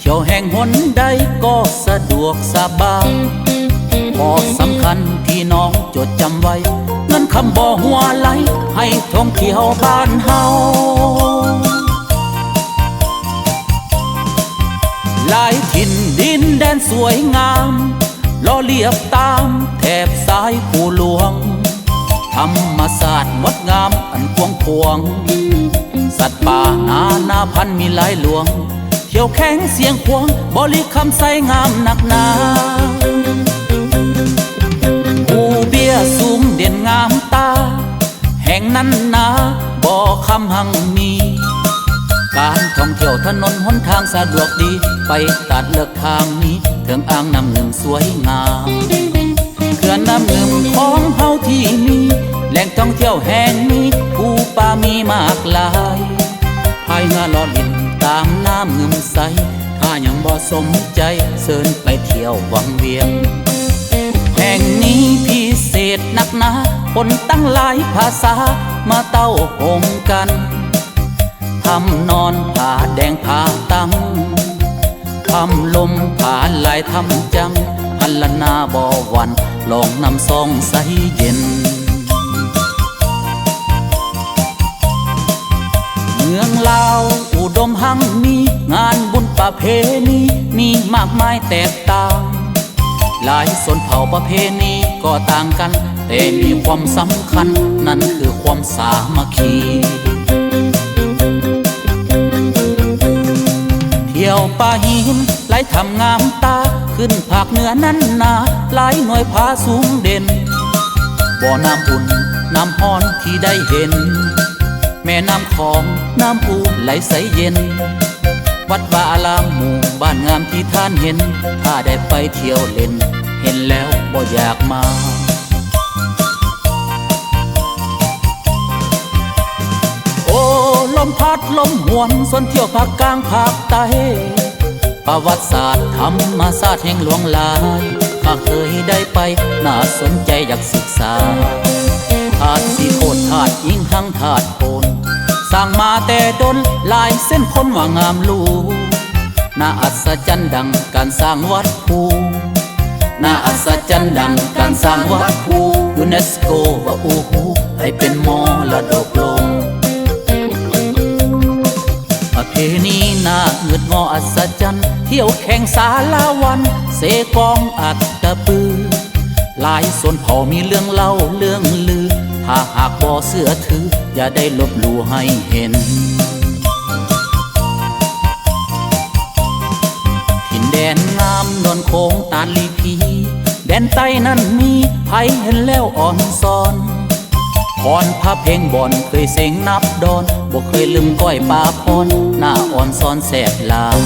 เที่ยวแห่งหนใดก็สะดวกสบายพอสำคัญที่น้องจดจำไว้ เงินคำบ่หัวไหล ให้ท่องเที่ยวบ้านเฮาหลายถิ่นดินแดนสวยงามล้อเลียบตามแถบสายผู้หลวง ธรรมศาสตร์งดงามอันกวงขวง สัตว์ป่านานาพันมีหลายหลวง เที่ยวแข็งเสียงควงบริคำใสงามหนักหนาผู้เบี้ยสูงเด่นงามตา แห่งนั้นนาบ่อคำหังมี การท่องเที่ยวถนนหนทางสะดวกดี ไปตัดเลือกทางนี้ถึงอ่างน้ำหนึ่งสวยงามเขื่อนน้ำหนึ่งของเฮาที่มีแหล่งท่องเที่ยวแห่งนี้ผู้ป่ามีมากลายภายงาลอลินามน้ำเงิมใส ถ้ายังบ่สมใจเชิญไปเที่ยววังเวียง แห่งนี้พิเศษนักหนาคนตั้งหลายภาษามาเต้าโหมกันทำนอนผาแดงผาตั้งทำลมผาลายทำจังพันละนาบ่หวัน ลองนำซองใสเย็น ดมหังมีงานบุญประเพณีมีมากมายแตกต่าง หลายส่วนเผ่าประเพณีก็ต่างกัน แต่มีความสำคัญนั่นคือความสามัคคีเที่ยวป่าหินไหลทำงามตาขึ้นภาคเหนือนั้นนาหลายหน่วยผาสูงเด่นบ่อน้ำอุ่นน้ำฮ้อนที่ได้เห็น แม่น้ำของน้ำปูไหลใสเย็น วัดวาอารามหมู่บ้านงามที่ท่านเห็น ถ้าได้ไปเที่ยวเล่น เห็นแล้วบ่อยากมาโอ้ลมพัดลมหวนส่วนเที่ยวภาคกลางภาคใต้ประวัติศาสตร์ธรรมศาสตร์แห่งหลวงลายข้าเคยได้ไป น่าสนใจอยากศึกษา ถาดสีโคตรถาดยิ่งหังถาดโคนสร้างมาแต่ดนลายเส้นคนว่างามลูน่าอัศจรรย์ดังการสร้างวัดภูน่าอัศจรรย์ดังการสร้างวัดภูยูเนสโกว่าโอ้โหให้เป็นมรดกโลกประเพณีนาเงืดงออัศจรรย์เที่ยวแข่งสาลาวัน เสกองอัดตะปือ หลายส่วนเผ่ามีเรื่องเล่าเรื่องลือ ถ้าหากบ่เสื้อถือ อย่าได้ลบหลู่ให้เห็นถิ่นแดนงามนวลโค้งตาลีพี แดนใต้นั้นมีไผเห็นแล้วอ่อนซอนพรพระเพลงบอนเคยเสียงนับดอนบ่เคยลืมก้อยปลาพรหน้าอ่อนซ้อนแสบลาย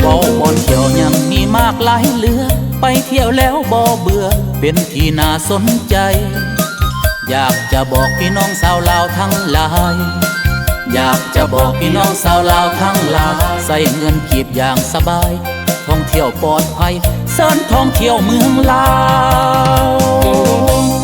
เว้าบอนเที่ยวยังมีมากหลายเลือ ไปเที่ยวแล้วบ่เบื่อ เป็นที่น่าสนใจ อยากจะบอกพี่น้องสาวลาวทั้งหลาย อยากจะบอกพี่น้องสาวลาวทั้งหลาย ใส่เงินกีบอย่างสบาย ท่องเที่ยวปลอดภัยเสินท่องเที่ยวเมืองลาว